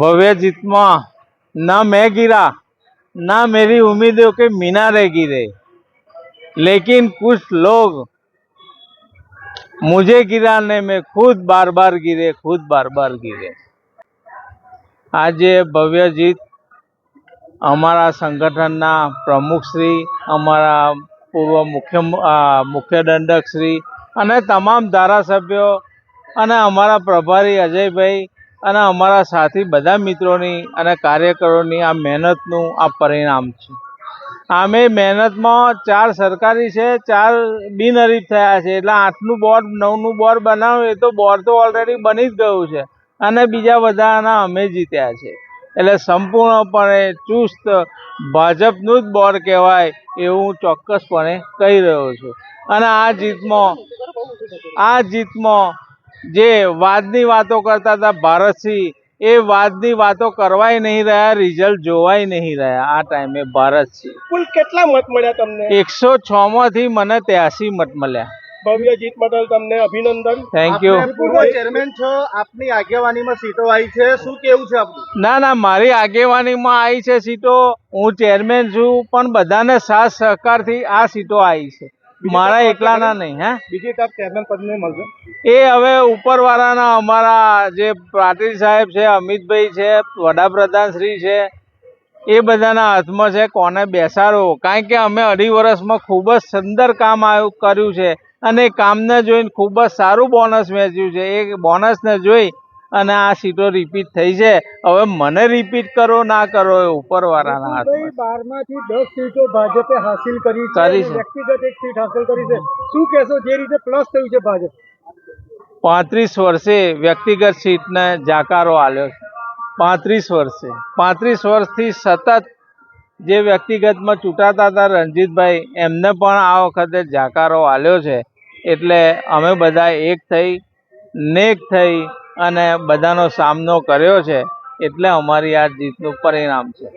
भव्य जितमा ना मैं गिरा ना मेरी उम्मीदों के मीनारे गिरे लेकिन कुछ लोग मुझे गिराने में खुद बार बार गिरे खुद बार बार गिरे આજે ભવ્ય જીત અમારા સંગઠનના પ્રમુખશ્રી અમારા પૂર્વ મુખ્ય અ, મુખ્ય દંડક શ્રી અને તમામ ધારાસભ્યો અને અમારા પ્રભારી અજયભાઈ અને અમારા સાથી બધા મિત્રોની અને કાર્યકરોની આ મહેનતનું આ પરિણામ છે. આમે મહેનતમાં ચાર સરકારી છે, ચાર બિનહરીફ થયા છે. એટલે આઠનું બોર્ડ નવનું બોર્ડ બનાવ્યું, એ તો બોર્ડ તો ઓલરેડી બની જ ગયું છે. અને બીજા બધાના અમે જીત્યા છે. એટલે સંપૂર્ણપણે ચુસ્ત ભાજપનું જ બોર્ડ કહેવાય એવું હું ચોક્કસપણે કહી રહ્યો છું. અને આ જીતમાં આ જીતમાં જે વાદની વાતો કરતા હતા ભારતસિંહ એ વાદની વાતો કરવાય નહીં રહ્યા રિઝલ્ટ જોવાય નહીં રહ્યા આ ટાઈમે ભારતસિંહ. કુલ કેટલા મત મળ્યા તમને? એકસો છ માંથી મને ત્યાસી મત મળ્યા. ભવ્ય જીત બદલ તમને અભિનંદન. થેન્ક યુ પૂર્વ ચેરમેન છો આપની આગેવાનીમાં સીટો આવી છે શું કેવું છે આપનું? ના ના મારી આગેવાનીમાં આવી છે સીટો. હું ચેરમેન છું પણ બધાને સાથ સહકારથી આ સીટો આવી છે. મારા એકલાના નહીં હે? બીજી તક ચેરમેન પદને મળશે. એ હવે ઉપરવાળાના અમારા જે પાટીલ સાહેબ છે અમિતભાઈ છે વડાપ્રધાન શ્રી છે એ બધાના હાથમાં છે કોને બેસાડો? કારણ કે અમે અઢી વર્ષમાં ખૂબ જ સુંદર કામ આવ્યું કર્યું છે. અને કામને જોઈને ખૂબ જ સારું બોનસ વેચ્યું છે. એ બોનસને જોઈ અને આ સીટો રિપીટ થઈ છે. હવે મને રિપીટ કરો ના કરો એ ઉપરવાળાના હાથમાં. બારમાંથી દસ સીટો ભાજપે હાસિલ કરી કરી છે. વ્યક્તિગત એક સીટ હાસિલ કરી છે. શું કહેશો જે રીતે પ્લસ થયું છે ભાજપ? પાંત્રીસ વર્ષે વ્યક્તિગત સીટને જાકારો આલ્યો છે. પાંત્રીસ વર્ષે. પાંત્રીસ વર્ષથી સતત જે વ્યક્તિગતમાં ચૂંટાતા હતા રણજીતભાઈ એમને પણ આ વખતે જાકારો આલ્યો છે. એટલે અમે બધા એક થઈ નેક થઈ અને બધાનો સામનો કર્યો છે એટલે અમારી આ જીતનું પરિણામ છે.